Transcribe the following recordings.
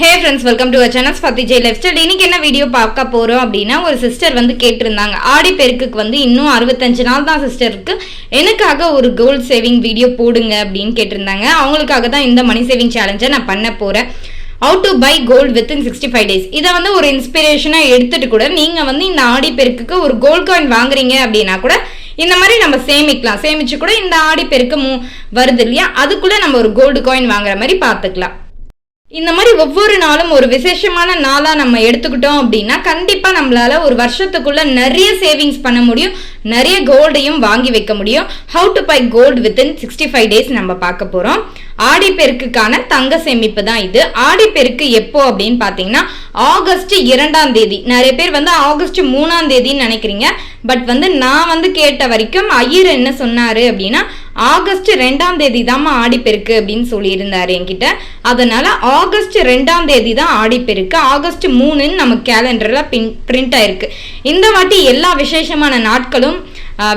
Hey friends welcome to channels பத்தி Jai life style இன்னைக்கு என்ன வீடியோ பார்க்க போறோம் அப்படின்னா ஒரு சிஸ்டர் வந்து கேட்டிருந்தாங்க. ஆடி பெருக்குக்கு வந்து இன்னும் அறுபத்தஞ்சு நாள் தான் சிஸ்டருக்கு எனக்காக ஒரு கோல்ட் சேவிங் வீடியோ போடுங்க அப்படின்னு கேட்டிருந்தாங்க. அவங்களுக்காக தான் இந்த மணி சேவிங் சேலஞ்சை நான் பண்ண போறேன். How to buy gold within sixty five days இதை வந்து ஒரு இன்ஸ்பிரேஷனாக எடுத்துட்டு கூட நீங்கள் வந்து இந்த ஆடி பெருக்குக்கு ஒரு கோல்ட் காயின் வாங்குறீங்க அப்படின்னா கூட இந்த மாதிரி நம்ம சேமிக்கலாம். சேமிச்சு கூட இந்த ஆடி பெருக்கு மூ வருது இல்லையா? அதுக்குள்ள நம்ம ஒரு கோல்டு காயின் வாங்குற மாதிரி பார்த்துக்கலாம். இந்த மாதிரி ஒவ்வொரு நாளும் ஒரு விசேஷமான நாளாக நம்ம எடுத்துக்கிட்டோம் அப்படின்னா கண்டிப்பாக நம்மளால ஒரு வருஷத்துக்குள்ள நிறைய சேவிங்ஸ் பண்ண முடியும். நிறைய கோல்டையும் வாங்கி வைக்க முடியும். How to buy gold within sixty five days நம்ம பார்க்க போகிறோம் ஆடி பெருக்குக்கான தங்க சேமிப்பு தான் இது. ஆடி பெருக்கு எப்போ அப்படின்னு பார்த்தீங்கன்னா ஆகஸ்ட் இரண்டாம் தேதி. நிறைய பேர் வந்து ஆகஸ்ட் மூணாம் தேதின்னு நினைக்கிறீங்க. பட் வந்து நான் வந்து கேட்ட வரைக்கும் ஐயர் என்ன சொன்னார் அப்படின்னா ஆகஸ்ட் ரெண்டாம் தேதி தாம்மா ஆடிப்பெருக்கு அப்படின்னு சொல்லியிருந்தாரு என்கிட்ட. அதனால ஆகஸ்ட் ரெண்டாம் தேதி தான் ஆடிப்பெருக்கு. ஆகஸ்ட் மூணுன்னு நம்ம கேலண்டர்ல பின் பிரிண்ட் ஆயிருக்கு. இந்த வாட்டி எல்லா விசேஷமான நாட்களும்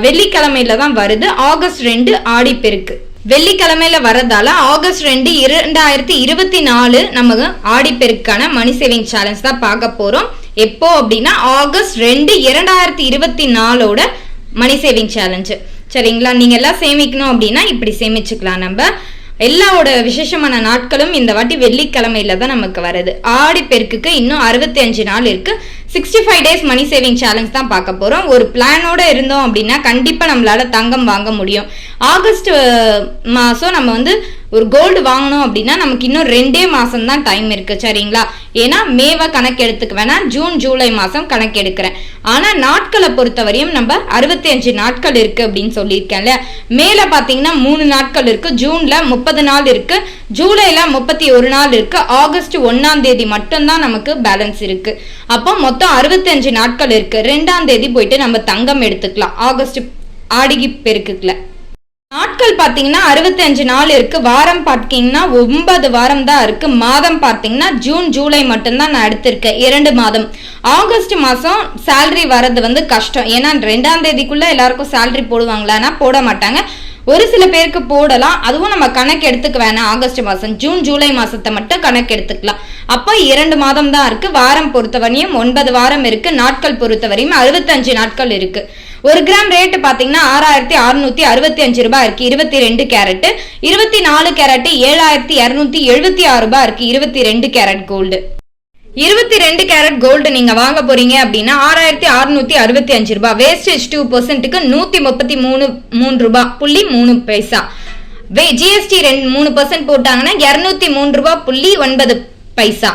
வெள்ளிக்கிழமையில தான் வருது. ஆகஸ்ட் ரெண்டு ஆடிப்பெருக்கு. வெள்ளிக்கிழமையில வரதால ஆகஸ்ட் ரெண்டு இரண்டாயிரத்தி இருபத்தி நாலு நமக்கு ஆடிப்பெருக்கான மணி சேவிங் சேலஞ்ச் தான் பார்க்க போறோம். எப்போ அப்படின்னா ஆகஸ்ட் ரெண்டு இரண்டாயிரத்தி இருபத்தி நாலோட மணி சேவிங் சேலஞ்சு சரிங்களா? நீங்கள் எல்லாம் சேமிக்கணும் அப்படின்னா இப்படி சேமிச்சுக்கலாம். நம்ம எல்லாவோட விசேஷமான நாட்களும் இந்த வாட்டி வெள்ளிக்கிழமையில தான் நமக்கு வருது ஆடி பெருக்குக்கு இன்னும் அறுபத்தி அஞ்சு நாள் இருக்கு. Sixty five days money saving challenge தான் பார்க்க போறோம். ஒரு பிளானோட இருந்தோம் அப்படின்னா கண்டிப்பா நம்மளால தங்கம் வாங்க முடியும். ஆகஸ்ட் மாதம் மாசம் நம்ம வந்து ஒரு கோல்டு வாங்கணும் அப்படின்னா நமக்கு இன்னும் ரெண்டே மாசம் தான் டைம் இருக்கு சரிங்களா? ஏன்னா மேவை கணக்கு எடுத்துக்க வேணாம் ஜூன் ஜூலை மாசம் கணக்கு எடுக்கிறேன். ஆனா நாட்களை பொறுத்தவரையும் நம்ம அறுபத்தி அஞ்சு நாட்கள் இருக்கு அப்படின்னு சொல்லியிருக்கேன்ல மேல பாத்தீங்கன்னா மூணு நாட்கள் இருக்கு ஜூன்ல முப்பது நாள் இருக்கு ஜூலைல முப்பத்தி ஒரு நாள் இருக்கு ஆகஸ்ட் ஒன்னாம் தேதி மட்டும்தான் நமக்கு பேலன்ஸ் இருக்கு. அப்போ மொத்தம் அறுபத்தஞ்சு நாட்கள் இருக்கு. ரெண்டாம் தேதி போயிட்டு நம்ம தங்கம் எடுத்துக்கலாம். ஆகஸ்ட் ஆடிகி பெருக்குக்கில். நாட்கள் பார்த்தீங்கன்னா அறுபத்தஞ்சு நாள் இருக்கு. வாரம் பார்த்தீங்கன்னா ஒன்பது வாரம் தான் இருக்கு. மாதம் பார்த்தீங்கன்னா ஜூன் ஜூலை மட்டும்தான் நான் எடுத்திருக்கேன். இரண்டு மாதம். ஆகஸ்ட் மாதம் சேல்ரி வர்றது வந்து கஷ்டம். ஏன்னா ரெண்டாம் தேதிக்குள்ள எல்லாருக்கும் salary போடுவாங்களான்னா போட மாட்டாங்க. ஒரு சில பேருக்கு போடலாம். அதுவும் நம்ம கணக்கு எடுத்துக்க வேணாம். ஆகஸ்ட் மாதம் ஜூன் ஜூலை மாதத்தை மட்டும் கணக்கு எடுத்துக்கலாம். அப்போ இரண்டு மாதம் தான் இருக்கு. வாரம் பொறுத்தவரையும் ஒன்பது வாரம் இருக்கு. நாட்கள் பொறுத்தவரையும் அறுபத்தஞ்சு நாட்கள் இருக்குது ஒரு கிராம் ரேட்டு பார்த்தீங்கன்னா ஆறாயிரத்தி அறுநூத்தி அறுபத்தி அஞ்சு ரூபாய் இருக்கு. இருபத்தி ரெண்டு கேரட் இருபத்தி நாலு கேரட் ஏழாயிரத்தி இருநூத்தி எழுபத்தி ஆறு ரூபாய் இருக்கு. இருபத்தி ரெண்டு கேரட் கோல்டு இருபத்தி ரெண்டு கேரட் கோல்டு நீங்க வாங்க போறீங்க அப்படின்னா ஆறாயிரத்தி அறுநூத்தி அறுபத்தி அஞ்சு ரூபாய். வேஸ்டேஜ் டூ பர்சன்ட்டுக்கு நூத்தி முப்பத்தி மூணு மூணு ரூபாய் புள்ளி மூணு பைசா. ஜிஎஸ்டி ரெண்டு மூணு பர்சன்ட் போட்டாங்கன்னா இரநூத்தி மூணு ரூபாய் புள்ளி ஒன்பது பைசா.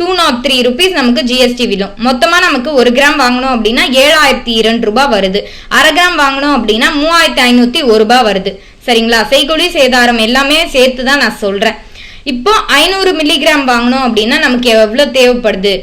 டூ நாட் த்ரீ ருபீஸ் நமக்கு ஜிஎஸ்டி விழும் மொத்தமாக நமக்கு ஒரு கிராம் வாங்கணும் அப்படின்னா ஏழாயிரத்தி இரண்டு ரூபாய் வருது. அரை கிராம் வாங்கணும் அப்படின்னா மூவாயிரத்தி ஐநூற்றி ஒரு ரூபாய் வருது. சரிங்களா? செய்கொழி சேதாரம் எல்லாமே சேர்த்து தான் நான் சொல்கிறேன் இப்போ ஐநூறு மில்லிகிராம் வாங்கணும் அப்படின்னா நமக்கு எவ்வளோ தேவைப்படுது?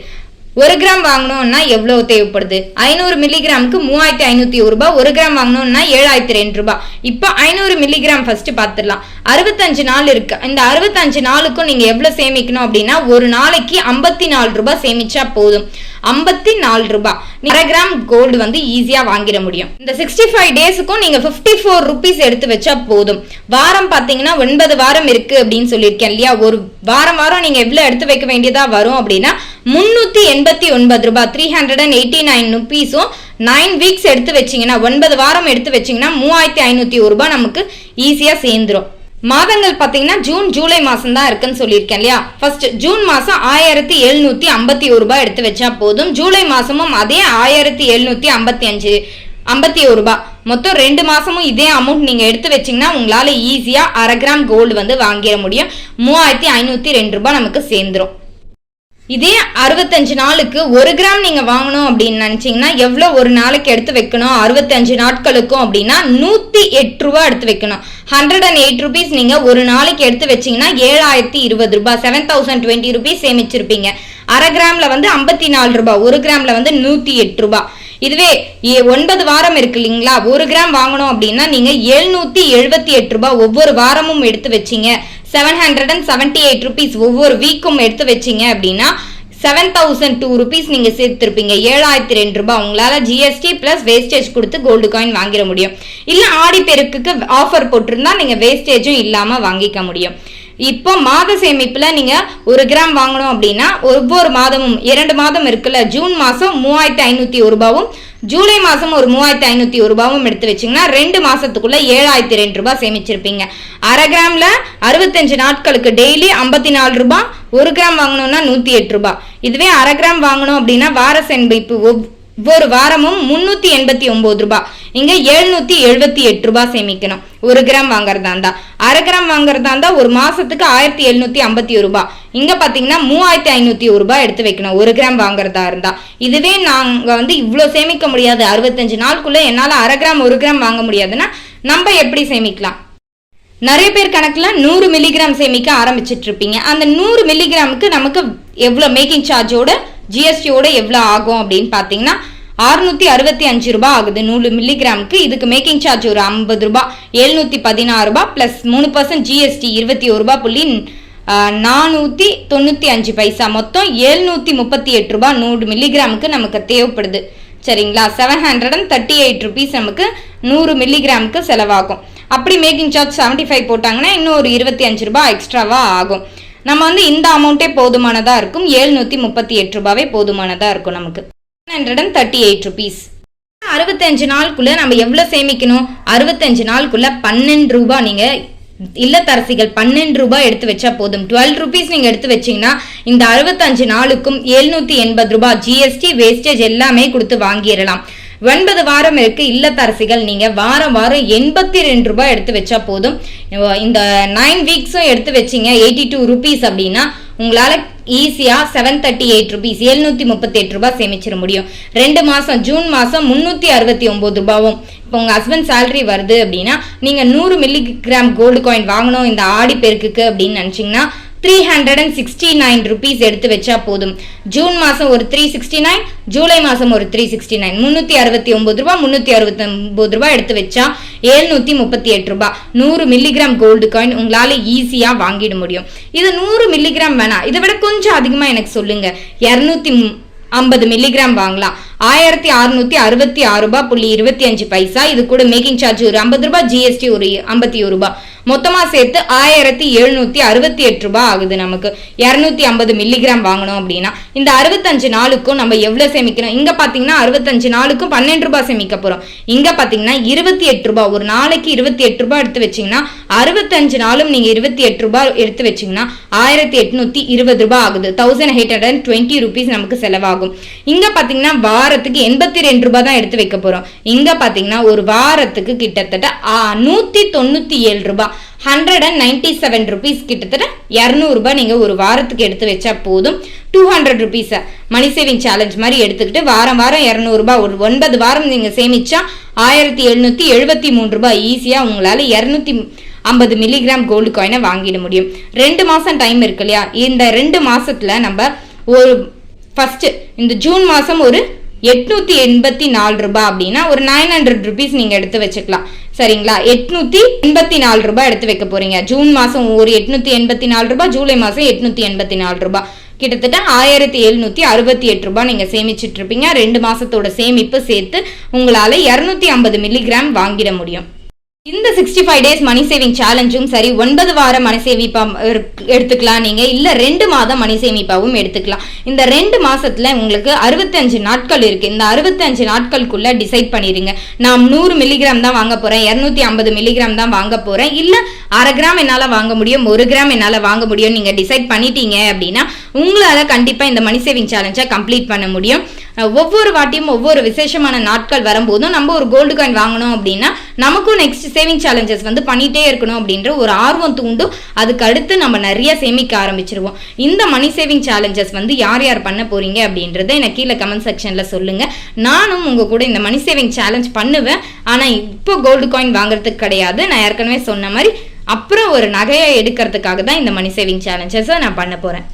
ஒரு கிராம் வாங்கணும்னா எவ்வளோ தேவைப்படுது? ஐநூறு மில்லிகிராமுக்கு மூவாயிரத்தி ஐநூத்தி ஒரு ரூபாய் ஒரு கிராம் வாங்கணும்னா ஏழாயிரத்தி ரெண்டு ரூபாய். இப்போ ஐநூறு மில்லிகிராம் ஃபர்ஸ்ட் பார்த்துடலாம் அறுபத்தஞ்சு நாள் இருக்கு. இந்த அறுபத்தஞ்சு நாளுக்கும் நீங்க எவ்வளவு சேமிக்கணும் அப்படின்னா ஒரு நாளைக்கு ஐம்பத்தி நாலு ரூபாய் சேமிச்சா போதும். ஐம்பத்தி நாலு ரூபாய். அரை கிராம் கோல்டு வந்து ஈஸியா வாங்கிட முடியும். இந்த சிக்ஸ்டி ஃபைவ் டேஸுக்கும் நீங்க ஃபிஃப்டி ஃபோர் ருபீஸ் எடுத்து வச்சா போதும். வாரம் பாத்தீங்கன்னா ஒன்பது வாரம் இருக்கு அப்படின்னு சொல்லியிருக்கேன் இல்லையா? ஒரு வாரம் வாரம் நீங்க எவ்வளவு எடுத்து வைக்க வேண்டியதா வரும் அப்படின்னா முன்னூத்தி எண்பத்தி ஒன்பது ரூபாய் three hundred and eighty nine ருபீஸும் nine weeks எடுத்து வச்சீங்கன்னா ஒன்பது வாரம் எடுத்து வச்சிங்கன்னா மூவாயிரத்தி ஐநூத்தி ஒரு ரூபாய் நமக்கு ஈஸியா சேர்ந்துரும். மாதங்கள் பார்த்தீங்கன்னா ஜூன் ஜூலை மாதம் தான் இருக்குன்னு சொல்லியிருக்கேன் இல்லையா? ஃபர்ஸ்ட் ஜூன் மாதம் ஆயிரத்தி எழுநூத்தி ஐம்பத்தி ஒரு ரூபாய் எடுத்து வச்சா போதும். ஜூலை மாதமும் அதே ஆயிரத்தி எழுநூத்தி ஐம்பத்தி அஞ்சு ஐம்பத்தி ஒரு ரூபாய். மொத்தம் ரெண்டு மாசமும் இதே அமௌண்ட் நீங்க எடுத்து வச்சீங்கன்னா உங்களால ஈஸியா அரை கிராம் கோல்டு வந்து வாங்கிட முடியும். மூவாயிரத்தி ஐநூத்தி ரெண்டு ரூபாய் நமக்கு சேர்ந்துரும். இதே அறுபத்தஞ்சு நாளுக்கு ஒரு கிராம் நீங்க வாங்கணும் அப்படின்னு நினைச்சீங்கன்னா எவ்வளவு ஒரு நாளைக்கு எடுத்து வைக்கணும்? அறுபத்தஞ்சு நாட்களுக்கும் அப்படின்னா நூத்தி எட்டு ரூபாய் எடுத்து வைக்கணும். ஹண்ட்ரட் அண்ட் எயிட் ருபீஸ் நீங்க ஒரு நாளைக்கு எடுத்து வச்சீங்கன்னா ஏழாயிரத்தி இருபது ரூபாய் செவன் தௌசண்ட் டுவெண்ட்டி ருபீஸ் சேமிச்சிருப்பீங்க. அரை கிராம்ல வந்து ஐம்பத்தி நாலு ரூபாய் ஒரு கிராம்ல வந்து நூத்தி எட்டு ரூபாய். இதுவே ஏ- ஒன்பது வாரம் இருக்கு இல்லைங்களா? ஒரு கிராம் வாங்கணும் அப்படின்னா நீங்க எழுநூத்தி எழுபத்தி எட்டு ரூபாய் ஒவ்வொரு வாரமும் எடுத்து வச்சீங்க. Seven hundred and seventy eight rupees ஒவ்வொரு வீக்கும் எடுத்து வச்சீங்க அப்படின்னா செவன் தௌசண்ட் டூ ருபீஸ் நீங்க சேர்த்திருப்பீங்க. ஏழாயிரத்தி ரெண்டு ரூபாய் உங்களால ஜிஎஸ்டி பிளஸ் வேஸ்டேஜ் கொடுத்து கோல்டு காயின் வாங்கிட முடியும். இல்ல ஆடி பெருக்குக்கு ஆஃபர் போட்டிருந்தா நீங்க வேஸ்டேஜும் இல்லாம வாங்கிக்க முடியும். இப்போ மாத சேமிப்பில் நீங்கள் ஒரு கிராம் வாங்கணும் அப்படின்னா ஒவ்வொரு மாதமும் இரண்டு மாதம் இருக்குல்ல ஜூன் மாதம் மூவாயிரத்தி ஐநூற்றி ஒரு ரூபாவும் ஜூலை மாதம் ஒரு மூவாயிரத்தி ஐநூற்றி ஒரு ரூபாவும் எடுத்து வச்சிங்கன்னா ரெண்டு மாதத்துக்குள்ளே ஏழாயிரத்தி ரெண்டு ரூபாய் சேமிச்சிருப்பீங்க. அரை கிராமில் அறுபத்தஞ்சு நாட்களுக்கு டெய்லி ஐம்பத்தி நாலு ரூபாய் ஒரு கிராம் வாங்கணும்னா நூற்றி எட்டு ரூபாய். இதுவே அரை கிராம் வாங்கணும் அப்படின்னா வார சேமிப்பு ஒவ்வொரு வாரமும் முன்னூத்தி எண்பத்தி ஒன்பது ரூபாய் இங்க எழுநூத்தி எழுபத்தி எட்டு ரூபாய் சேமிக்கணும். ஒரு கிராம் வாங்குறதா இருந்தா அரை கிராம் வாங்குறதா இருந்தா ஒரு மாசத்துக்கு ஆயிரத்தி எழுநூத்தி ஐம்பத்தி ஒரு ரூபாய் இங்க பாத்தீங்கன்னா மூவாயிரத்தி ஐநூத்தி ஒரு ரூபாய் எடுத்து வைக்கணும். ஒரு கிராம் வாங்குறதா இருந்தா. இதுவே நாங்க வந்து இவ்வளவு சேமிக்க முடியாது. அறுபத்தஞ்சு நாளுக்குள்ள என்னால அரை கிராம் ஒரு கிராம் வாங்க முடியாதுன்னா நம்ம எப்படி சேமிக்கலாம்? நிறைய பேர் கணக்குல நூறு மில்லிகிராம் சேமிக்க ஆரம்பிச்சிட்டு இருப்பீங்க. அந்த நூறு மில்லிகிராமுக்கு நமக்கு எவ்வளோ மேக்கிங் சார்ஜோட ஜிஎஸ்டியோட எவ்வளோ ஆகும் அப்படின்னு பார்த்தீங்கன்னா அறுநூத்தி அறுபத்தி அஞ்சு ரூபாய் ஆகுது. நூறு மில்லிகிராமுக்கு இதுக்கு மேக்கிங் சார்ஜ் ஒரு ஐம்பது ரூபாய் எழுநூத்தி பதினாறு ரூபாய் பிளஸ் மூணு பர்சன்ட் ஜிஎஸ்டி இருபத்தி ஒரு ரூபாய் புள்ளி நானூற்றி தொண்ணூற்றி அஞ்சு பைசா. மொத்தம் எழுநூற்றி முப்பத்தி எட்டு ரூபாய் நூறு மில்லிகிராமுக்கு நமக்கு தேவைப்படுது. சரிங்களா? Seven hundred and thirty eight rupees நமக்கு நூறு மில்லிகிராமுக்கு செலவாகும். அப்படி மேக்கிங் சார்ஜ் செவன்ட்டி ஃபைவ் போட்டாங்கன்னா இன்னும் ஒரு இருபத்தி அஞ்சு ரூபாய் எக்ஸ்ட்ராவாக ஆகும். நம்ம வந்து இந்த அமௌண்ட்டே போதுமானதாக இருக்கும். ஏழ்நூற்றி முப்பத்தி எட்டு ரூபாவே போதுமானதாக இருக்கும் நமக்கு. Hundred and thirty eight rupees அறுபத்தஞ்சு நாளுக்குள்ள நம்ம எவ்வளோ சேமிக்கணும்? அறுபத்தஞ்சு நாளுக்குள்ள பன்னெண்டு ரூபா நீங்கள் இல்லத்தரசிகள் பன்னெண்டு ரூபாய் எடுத்து வச்சா போதும். டுவெல் ருபீஸ் நீங்க எடுத்து வச்சீங்கன்னா இந்த அறுபத்தஞ்சு நாளுக்கும் எழுநூத்தி எண்பது ரூபாய் ஜிஎஸ்டி வேஸ்டேஜ் எல்லாமே கொடுத்து வாங்கிடலாம். ஒன்பது வாரம் இருக்கு இல்லத்தரசிகள் நீங்க வாரம் வாரம் எண்பத்தி ரெண்டு ரூபாய் எடுத்து வச்சா போதும். இந்த நைன் வீக்ஸும் எடுத்து வச்சீங்க. எயிட்டி டூ ருபீஸ் அப்படின்னா உங்களால ஈஸியா செவன் தேர்ட்டி எயிட் ருபீஸ் எழுநூத்தி முப்பத்தி எட்டு ரூபாய் சேமிச்சிட முடியும். ரெண்டு மாசம் ஜூன் மாசம் முன்னூத்தி அறுபத்தி ஒன்பது ரூபாவும். இப்போ உங்க ஹஸ்பண்ட் சேலரி வருது அப்படின்னா நீங்க நூறு மில்லிகிராம் கோல்டு காயின் வாங்கணும் இந்த ஆடி பெருக்குக்கு அப்படின்னு நினைச்சீங்கன்னா three hundred and sixty nine rupees எடுத்து வச்சா போதும். ஜூன் மாதம் ஒரு த்ரீ சிக்ஸ்டி நைன் ஜூலை மாதம் ஒரு த்ரீ சிக்ஸ்டி நைன் முந்நூற்றி அறுபத்தி ஒம்பது ரூபா முந்நூற்றி அறுபத்தி ரூபா எடுத்து வச்சா ஏழ்நூற்றி முப்பத்தி எட்டு ரூபா நூறு மில்லிகிராம் கோல்டு காயின் உங்களால் ஈஸியாக வாங்கிட முடியும். இது நூறு மில்லிகிராம் வேணாம் இதை விட கொஞ்சம் அதிகமாக எனக்கு சொல்லுங்கள் இரநூத்தி ஐம்பது மில்லிகிராம் வாங்கலாம். ஆயிரத்தி அறுநூத்தி அறுபத்தி ஆறு ரூபாய் புள்ளி இருபத்தி அஞ்சு பைசா. இது கூட மேக்கிங் சார்ஜ் ஒரு ஐம்பது ரூபாய் ஜிஎஸ்டி ஒரு ஐம்பத்தி ஒரு ரூபாய். மொத்தமா சேர்த்து ஆயிரத்தி எழுநூத்தி அறுபத்தி எட்டு ரூபாய் ஆகுது நமக்கு. இரநூத்தி ஐம்பது மில்லிகிராம் வாங்கணும் அப்படின்னா. இந்த அறுபத்தஞ்சு நாளுக்கும் நம்ம எவ்வளவு சேமிக்கணும் இங்க பாத்தீங்கன்னா அறுபத்தஞ்சு நாளுக்கும் பன்னெண்டு ரூபாய் சேமிக்க போறோம். இங்க பாத்தீங்கன்னா இருபத்தி எட்டு ரூபாய். ஒரு நாளைக்கு இருபத்தி எட்டு ரூபாய் எடுத்து வச்சீங்கன்னா அறுபத்தஞ்சு நாளும் நீங்க இருபத்தி எட்டு ரூபாய் எடுத்து வச்சீங்கன்னா ஆயிரத்தி எட்நூத்தி இருபது ரூபாய் ஆகுது. Thousand eight hundred and twenty rupees நமக்கு செலவாகும். இங்க பாத்தீங்கன்னா வாரத்துக்கு எண்பத்தி ரெண்டு ரூபாய் தான் எடுத்து வைக்க போகிறோம் இங்கே பார்த்தீங்கன்னா ஒரு வாரத்துக்கு கிட்டத்தட்ட நூற்றி தொண்ணூற்றி ஏழு ரூபாய். Hundred and ninety seven rupees கிட்டத்தட்ட இரநூறுபா நீங்கள் ஒரு வாரத்துக்கு எடுத்து வச்சா போதும். டூ ஹண்ட்ரட் ருபீஸை மணி சேவிங் சேலஞ்ச் மாதிரி எடுத்துக்கிட்டு வாரம் வாரம் இரநூறுபா ஒரு ஒன்பது வாரம் நீங்கள் சேமிச்சா ஆயிரத்தி எழுநூற்றி எழுபத்தி மூணு ரூபாய் ஈஸியாக உங்களால் இரநூத்தி ஐம்பது மில்லிகிராம் கோல்டு காயினை வாங்கிட முடியும். ரெண்டு மாதம் டைம் இருக்கு இல்லையா? இந்த ரெண்டு மாதத்தில் நம்ம ஒரு ஃபஸ்ட்டு இந்த ஜூன் மாதம் ஒரு எட்நூத்தி எண்பத்தி நாலு ரூபாய் அப்படின்னா ஒரு நைன் ஹண்ட்ரட் ருபீஸ் நீங்க எடுத்து வச்சுக்கலாம். சரிங்களா? எட்நூத்தி எண்பத்தி நாலு ரூபாய் எடுத்து வைக்க போறீங்க. ஜூன் மாசம் ஒரு எட்நூத்தி எண்பத்தி நாலு ரூபாய் ஜூலை மாசம் எட்நூத்தி எண்பத்தி நாலு ரூபாய் கிட்டத்தட்ட ஆயிரத்தி எழுநூத்தி அறுபத்தி எட்டு ரூபாய் நீங்க சேமிச்சிட்டு இருப்பீங்க. ரெண்டு மாசத்தோட சேமிப்பு சேர்த்து உங்களால இருநூத்தி ஐம்பது மில்லிகிராம் வாங்கிட முடியும். இந்த sixty five days money saving சேலஞ்சும் சரி ஒன்பது வாரம் மணி சேமிப்பா எடுத்துக்கலாம் நீங்க இல்ல ரெண்டு மாதம் மணி சேமிப்பாவும் எடுத்துக்கலாம். இந்த ரெண்டு மாசத்துல உங்களுக்கு அறுபத்தஞ்சு நாட்கள் இருக்கு. இந்த அறுபத்தஞ்சு நாட்களுக்குள்ள டிசைட் பண்ணிருங்க. நான் நூறு மில்லிகிராம் தான் வாங்க போறேன் இருநூத்தி ஐம்பது மில்லிகிராம் தான் வாங்க போறேன் இல்ல அரை கிராம் என்னால வாங்க முடியும் ஒரு கிராம் என்னால வாங்க முடியும் நீங்க டிசைட் பண்ணிட்டீங்க அப்படின்னா உங்களால கண்டிப்பா இந்த மணி சேவிங் சேலஞ்சை கம்ப்ளீட் பண்ண முடியும். ஒவ்வொரு வாட்டியும் ஒவ்வொரு விசேஷமான நாட்கள் வரும்போதும் நம்ம ஒரு கோல்டு காயின் வாங்கணும் அப்படின்னா நமக்கும் நெக்ஸ்ட் சேவிங் சேலஞ்சஸ் வந்து பண்ணிட்டே இருக்கணும் அப்படின்ற ஒரு ஆர்வம் தூண்டும். அதுக்கு அடுத்து நம்ம நிறைய சேமிக்க ஆரம்பிச்சிருவோம். இந்த மணி சேவிங் சேலஞ்சஸ் வந்து யார் யார் பண்ண போறீங்க அப்படின்றத எனக்கு கீழே கமெண்ட் செக்ஷன்ல சொல்லுங்க. நானும் உங்க கூட இந்த மணி சேவிங் சேலஞ்ச் பண்ணுவேன். ஆனா இப்போ கோல்டு காயின் வாங்குறதுக்கு கிடையாது. நான் ஏற்கனவே சொன்ன மாதிரி அப்புறம் ஒரு நகையை எடுக்கிறதுக்காக தான் இந்த மணி சேவிங் சேலஞ்சஸை நான் பண்ண போறேன்.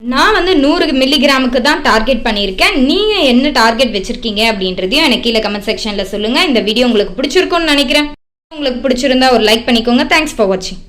நான் வந்து நூறு மில்லிகிராமுக்கு தான் டார்கெட் பண்ணியிருக்கேன். நீங்கள் என்ன டார்கெட் வச்சுருக்கீங்க அப்படின்றதையும் எனக்கு கீழே கமெண்ட் செக்ஷனில் சொல்லுங்கள் இந்த வீடியோ உங்களுக்கு பிடிச்சிருக்கும்னு நினைக்கிறேன். உங்களுக்கு பிடிச்சிருந்தா ஒரு லைக் பண்ணிக்கோங்க. தேங்க்ஸ் ஃபார் வாட்சிங்